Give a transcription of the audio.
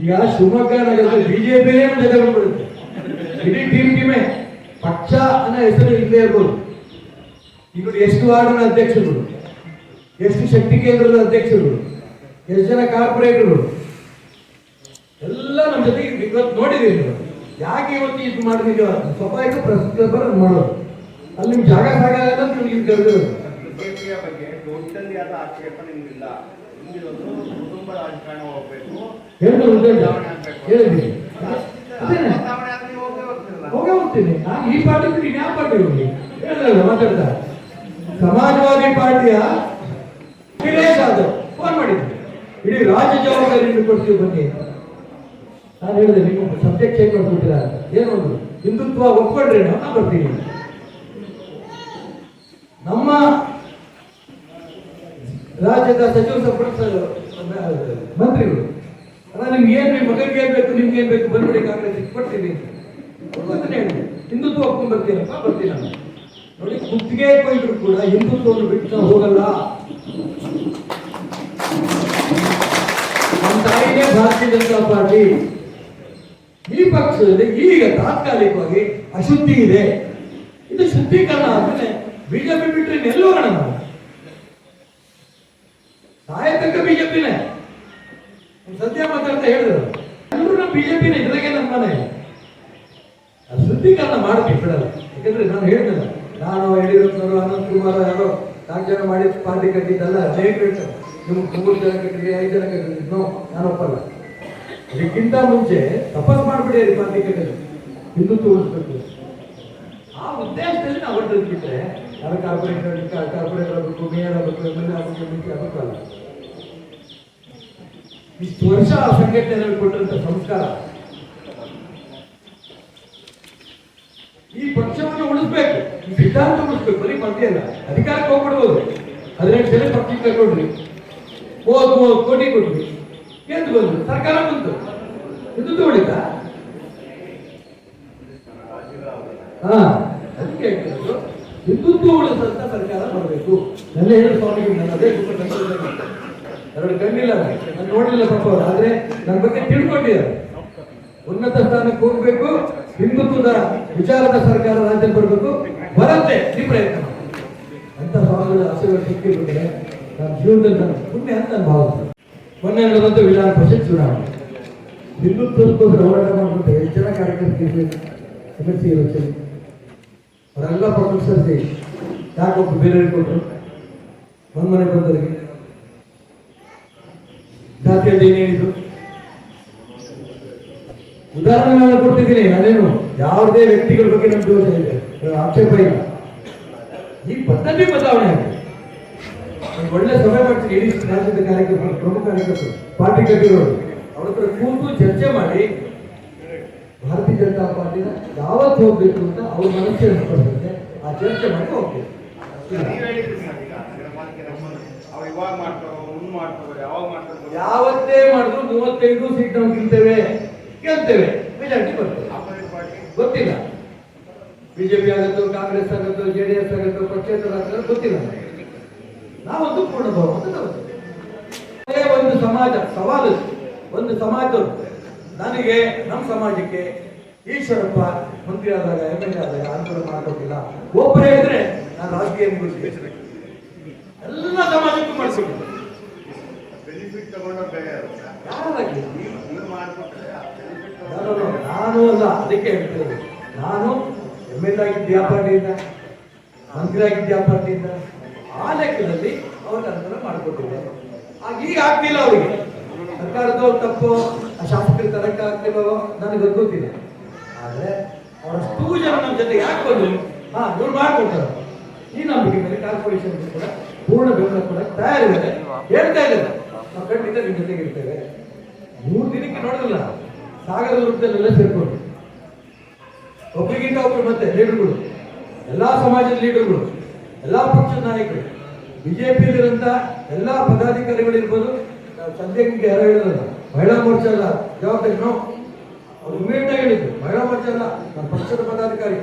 ಈಗ ಶಿವಮೊಗ್ಗ ನಗರದ ಬಿಜೆಪಿನೇ ಜೊತೆ ಬಂದ್ಬಿಡುತ್ತೆ ಇಡೀ ಟೀಮ್ ಟೀಮೇ ಪಕ್ಷ ಅನ್ನೋ ಹೆಸರು ಇಲ್ಲೇ ಇರ್ಬೋದು. ಈಗ ಎಷ್ಟು ವಾರ್ಡ್ನ ಅಧ್ಯಕ್ಷರು ಎಷ್ಟು ಶಕ್ತಿ ಕೇಂದ್ರದ ಅಧ್ಯಕ್ಷರು ಎಷ್ಟು ಜನ ಕಾರ್ಪೊರೇಟರು ಎಲ್ಲ ನಮ್ಮ ಜೊತೆ ಇವತ್ತು ನೋಡಿದೀವಿ ನೀವು. ಯಾಕೆ ಇವತ್ತು ಇದು ಮಾಡಿದೀಗ ಸ್ವಾಭಾವಿಕ ಬರೋದು ಮಾಡೋದು. ಅಲ್ಲಿ ನಿಮ್ಗೆ ಜಾಗ ಸಾಗಲ್ಲ ಅಂತ ನಿಮ್ಗೆ ಕರೆದಿರೋದು ಬಗ್ಗೆ ಟೋಟಲಿ ಆದ ಆಕ್ಷೇಪ ನಿಮ್ಗಿಲ್ಲ. ಕುಟುಂಬ ರಾಜಕಾರಣ ಹೋಗ್ಬೇಕು. ಉದ್ದೇಶ ಹೋಗೇ ಹೋಗ್ತೀನಿ. ನಾನು ಈ ಪಾರ್ಟಿ ಯಾವ ಪಾರ್ಟಿ ಹೋಗಿ ಹೇಳಿದ್ರಲ್ಲ ಮಾತಾಡ್ತಾ. ಸಮಾಜವಾದಿ ಪಾರ್ಟಿಯ ಫೋನ್ ಮಾಡಿದ್ರು ಇಡೀ ರಾಜ್ಯ ಜವಾಬ್ದಾರಿ ಕೊಡ್ತೀವಿ ಬನ್ನಿ. ನಾನು ಹೇಳಿದೆ ನೀವು ಸಬ್ಜೆಕ್ಟ್ ಚೇಂಜ್ ಮಾಡ್ಕೊತೀರಾ? ಏನು ಹಿಂದುತ್ವ ಒಪ್ಕೊಂಡ್ರೆ ನಾನು ಬರ್ತೀನಿ. ನಮ್ಮ ರಾಜ್ಯದ ಸಚಿವ ಸಂಪುಟ ಮಂತ್ರಿಗಳು. ಅಲ್ಲ, ನಿಮ್ಗೆ ಏನು ನಿಮ್ಮ ಮಗನಿಗೆ ಏನು ಬೇಕು? ನಿಮ್ಗೆ ಏನ್ ಬೇಕು? ಬಂದ್ಬಿಡಿ, ಕಾಂಗ್ರೆಸ್ ಕೊಡ್ತೀವಿ ಹಿಂದುತ್ವ ಒಪ್ಕೊಂಡ್ ಬರ್ತೀನಪ್ಪ ಬರ್ತೀನಿ ನಾನು ನೋಡಿ ಕುತ್ತಿಗೆ ಕೊಯ್ದ್ರು ಕೂಡ ಹಿಂದುತ್ವವನ್ನು ಬಿಟ್ಟು ನಾವು ಹೋಗಲ್ಲ. ನಮ್ಮ ತಾಯಿನೇ ಭಾರತೀಯ ಜನತಾ ಪಾರ್ಟಿ. ಈ ಪಕ್ಷದಲ್ಲಿ ಈಗ ತಾತ್ಕಾಲಿಕವಾಗಿ ಅಶುದ್ಧಿ ಇದೆ. ಇದು ಶುದ್ಧೀಕರಣ ಆದ್ಮೇಲೆ ಬಿಜೆಪಿ ಬಿಟ್ಟರೆ ಇನ್ನೆಲ್ಲೂ ಹೋಗೋಣ ನಾವು ಸಾಯತಕ್ಕ ಬಿಜೆಪಿನೇ. ಸದ್ಯ ಮಾತಾಡ್ತಾ ಹೇಳಿದ್ರು. ಎಲ್ಲರೂ ನಮ್ಮ ಬಿಜೆಪಿನೇ, ಇದ್ರಾಗೆ ನಮ್ಮ ಮನೆ. ಅದು ಸುದ್ದಿಕರಣ ಮಾಡ್ತೀವಿ ಬಿಡಲ್ಲ. ಯಾಕಂದ್ರೆ ನಾನು ಹೇಳಿದ್ನಲ್ಲ, ನಾನು ಯಡಿಯೂರಪ್ಪನವರು ಅನಂತ್ ಕುಮಾರ್ ಯಾರೋ ನಾಲ್ಕು ಜನ ಮಾಡಿ ಪಾರ್ಟಿ ಕಟ್ಟಿದ್ದಲ್ಲ ಜಯಕೃಷ್ಣ ನಿಮ್ಗೆ ಮೂರು ಜನ ಕಟ್ಟಿದ್ರಿ, ಐದು ಜನ ಕಟ್ಟಿದ್ರಿ. ನೋ, ನಾನು ಒಪ್ಪಲ್ಲ. ಅದಕ್ಕಿಂತ ಮುಂಚೆ ತಪಸ್ ಮಾಡ್ಬಿಡಿ ಪಾರ್ಟಿ ಕಟ್ಟಿದ್ರು. ಹಿಂದುತ್ವ ಉಳಿಸ್ಬೇಕು ಆ ಉದ್ದೇಶದಲ್ಲಿ ನಾವು ಹೊರಟಿದ್ರೆ ಯಾರು ಕಾರ್ಪೊರೇಟರ್ ಕಾರ್ಪೊರೇಟರ್ ಆಗಬೇಕು, ಮೇಯರ್ ಆಗಬೇಕು ಎಂ ಎಲ್ ಎ ಆಗಬೇಕು ಆಗಬೇಕಲ್ಲ ಇಷ್ಟು ವರ್ಷ ಆ ಸಂಘಟನೆಯಲ್ಲಿ ಕೊಟ್ಟಂತ ಸಂಸ್ಕಾರ. ಈ ಪಕ್ಷವನ್ನು ಉಳಿಸ್ಬೇಕು, ಈ ಸಿದ್ಧಾಂತ ಉಳಿಸ್ಬೇಕು, ಬರೀ ಮಧ್ಯ ಅಲ್ಲ, ಅಧಿಕಾರಕ್ಕೆ ಹೋಗ್ಬಿಡ್ಬೋದು. ಹದಿನೆಂಟು ಜನ ಪಕ್ಷಕ್ಕೆ ತಗೊಂಡ್ರಿ ಮೂವತ್ತು ಮೂವತ್ತು ಕೋಟಿ ಕೊಟ್ರಿ ಎಂದು ಬಂದ್ರು, ಸರ್ಕಾರ ಬಂತು. ಇದು ಉಳಿತಾ ಹಾ, ಅದಕ್ಕೆ ಹಿಂದುತ್ವ ಉಳಿಸಂತ ಸರ್ಕಾರ ಬರಬೇಕು ನನ್ನ ಹೇಳಿ ಸ್ವಾಮಿ ನನ್ನ ಅದೇ ಕುಟುಂಬ ಕನಸಲ್ಲಿ ಎರಡು ಕಣ್ಣಿಲ್ಲ ನಾನು. ನೋಡಲಿಲ್ಲ ಪಾಪ ಅವರು. ಆದ್ರೆ ನನ್ನ ಬಗ್ಗೆ ತಿಳ್ಕೊಂಡಿದ್ದಾರೆ. ಉನ್ನತ ಸ್ಥಾನಕ್ಕೆ ಹೋಗ್ಬೇಕು, ಹಿಂದುತ್ವದ ವಿಚಾರದ ಸರ್ಕಾರ ರಾಜ್ಯ ಬರಬೇಕು, ಬರುತ್ತೆ ಈ ಪ್ರಯತ್ನ. ಅಂತ ಸಮಾಜದ ಆಸೆಗಳು ಸಿಕ್ಕಿರ್ಬೇಕಾದ್ರೆ ನನ್ನ ಜೀವನದಲ್ಲಿ ನನ್ನ ಪುಣ್ಯ ಅಂತ ನಾನು ಭಾವಿಸ್ತೇನೆ. ಮೊನ್ನೆ ನಡೆದಂತ ವಿಧಾನ ಪರಿಷತ್ ಚುನಾವಣೆ. ಹಿಂದುತ್ವಕ್ಕೋಸ್ಕರ ಹೋರಾಟ ಮಾಡುವಂತ ಹೆಚ್ಚಿನ ಕಾರ್ಯಕರ್ತರಿಗೆ ಎಂ ಎಲ್ ಸಿ ಇರುತ್ತೆ. ಅವರೆಲ್ಲ ಪಕ್ಷ ಸೇರಿ ಯಾಕೊಬ್ಬರು ಬೇರೆ ಕೊಟ್ಟರು ಒಂದ್ ಮನೆ ಬಂದವರಿಗೆ. ಜಾತಿಯಲ್ಲಿ ಏನ್ ಹೇಳಿದ್ರು ಉದಾಹರಣೆ ನಾನು ಕೊಟ್ಟಿದ್ದೀನಿ ನಾನೇನು ಯಾವುದೇ ವ್ಯಕ್ತಿಗಳ ಬಗ್ಗೆ ನಮ್ಗೆ ದೋಷ ಇದೆ ಆಕ್ಷೇಪ ಇಲ್ಲ. ಈ ಪದ್ಧತಿ ಬದಲಾವಣೆ ಆಗಿದೆ. ಒಳ್ಳೆ ಸಭೆ ಮಾಡ್ತೀನಿ ಇಡೀ ರಾಜ್ಯದ ಕಾರ್ಯಕ್ರಮ ಪ್ರಮುಖ ಕಾರ್ಯಕರ್ತರು, ಪಾರ್ಟಿ ಕಟ್ಟಿರೋರು ಅವ್ರ ಹತ್ರ ಕೂತು ಚರ್ಚೆ ಮಾಡಿ, ಭಾರತೀಯ ಜನತಾ ಪಾರ್ಟಿನ ಯಾವತ್ತು ಹೋಗ್ಬೇಕು ಅಂತ ಅವ್ರ ಮನಸ್ಸಿಗೆ ಪಡ್ತಾರೆ ಆ ಚರ್ಚೆ ಮಾಡಿ ಹೋಗ್ಬೇಕು. ಯಾವತ್ತೇ ಮಾಡಿದ್ರು ಮೂವತ್ತೈದು ಸೀಟ್ ನಾವು ಗೆಲ್ತೇವೆ. ಗೆಲ್ತೇವೆ. ಮೆಜಾರಿಟಿ ಬರ್ತೇವೆ ಗೊತ್ತಿಲ್ಲ. ಬಿಜೆಪಿ ಆಗುತ್ತೋ ಕಾಂಗ್ರೆಸ್ ಆಗುತ್ತೋ ಜೆ ಡಿ ಎಸ್ ಆಗುತ್ತೋ ಪಕ್ಷೇತರ ಆಗುತ್ತೋ ಗೊತ್ತಿಲ್ಲ. ನಾವು ಪೂರ್ಣ ಬಹುಮತ ತಗೋತೀವಿ. ಅದೇ ಒಂದು ಸಮಾಜ ಸವಾಲು ಒಂದು ಸಮಾಜ ನನಗೆ ನಮ್ಮ ಸಮಾಜಕ್ಕೆ ಈಶ್ವರಪ್ಪ ಮಂತ್ರಿ ಆದಾಗ ಎಂ ಎಲ್ ಎ ಆದಾಗ ಅನುಕೂಲ ಮಾಡ್ಕೊಟ್ಟಿಲ್ಲ. ಒಬ್ಬರೇ ಇದ್ರೆ ನಾನು ರಾಜಕೀಯ ಎಲ್ಲ ಸಮಾಜಕ್ಕೂ ಮಾಡಿಸ್ಬಿಟ್ಟು ಬೆನಿಫಿಟ್ ತಗೊಂಡು ಬೇರೆ ಯಾರಾಗಲಿ ನೀವು ನೀವು ಮಾಡ್ಕೊಟ್ರೆ ಆ ಬೆನಿಫಿಟ್ ನಾನು ಅಲ್ಲ, ಅದಕ್ಕೆ ಹೇಳ್ತೇನೆ. ನಾನು ಎಂ ಎಲ್ ಆಗಿದ್ದೆ ಆ ಪಾರ್ಟಿಯಿಂದ ಮಂತ್ರಿ ಆಗಿದ್ದ್ಯಾ ಆ ಪಾರ್ಟಿಯಿಂದ ಆ ಲೆಕ್ಕದಲ್ಲಿ ಅವ್ರಿಗೆ ಅನುಕೂಲ ಮಾಡಿಕೊಟ್ಟಿದ್ದೆ ಆಗ ಈಗ ಆಗ್ತಿಲ್ಲ ಅವರಿಗೆ. ಸರ್ಕಾರದ ತಪ್ಪು ಶಾಸಕರ ತರಕ ಆಗ್ತಿಲ್ಲೋ ನನಗೆ ಗೊತ್ತಿಲ್ಲ. ಆದ್ರೆ ಅವರಷ್ಟು ಜನ ನಮ್ಮ ಜೊತೆ ಯಾಕೆ ಬಂದ್ರು? ಹಾ, ಇವ್ರು ಮಾಡ್ಕೊಡ್ತಾರೆ ಈ ನಂಬಿಕೆ ಮೇಲೆ ಕಾರ್ಪೊರೇಷನ್ ಕೂಡ ಪೂರ್ಣ ಬೆಂಬಲ ಕೂಡ ತಯಾರಿದ್ದಾರೆ. ಹೇಳ್ತಾ ಇದ್ದಾರೆ. ನಾವು ಖಂಡಿತ ನಿಮ್ಮ ಜೊತೆಗೆ ಇರ್ತೇವೆ. ಮೂರು ದಿನಕ್ಕೆ ನೋಡಿದ್ರಲ್ಲ ಸಾಗರ ವೃತ್ತದಲ್ಲೆಲ್ಲ ಸೇರ್ಕೊಂಡು. ಒಬ್ಬರಿಗಿಂತ ಒಬ್ರು ಮತ್ತೆ ಲೀಡರ್ಗಳು. ಎಲ್ಲ ಸಮಾಜದ ಲೀಡರ್ಗಳು, ಎಲ್ಲ ಪಕ್ಷದ ನಾಯಕರು. ಬಿಜೆಪಿಯಲ್ಲಿರುವಂತಹ ಎಲ್ಲ ಪದಾಧಿಕಾರಿಗಳು ಇರ್ಬೋದು ನಾವು ಸದ್ಯಕ್ಕೆ ಯಾರೋ ಹೇಳಿದ್ರಲ್ಲ, ಮಹಿಳಾ ಮೋರ್ಚಾ ಅಲ್ಲ ಜವಾಬ್ದಾರಿ ನೋ ಅವ್ರು ಇಮಿಡಿಯೇಟ್ ಆಗಿ ಹೇಳಿದ್ರು. ಮಹಿಳಾ ಮೋರ್ಚಾ ಅಲ್ಲ, ನಮ್ಮ ಪಕ್ಷದ ಪದಾಧಿಕಾರಿ.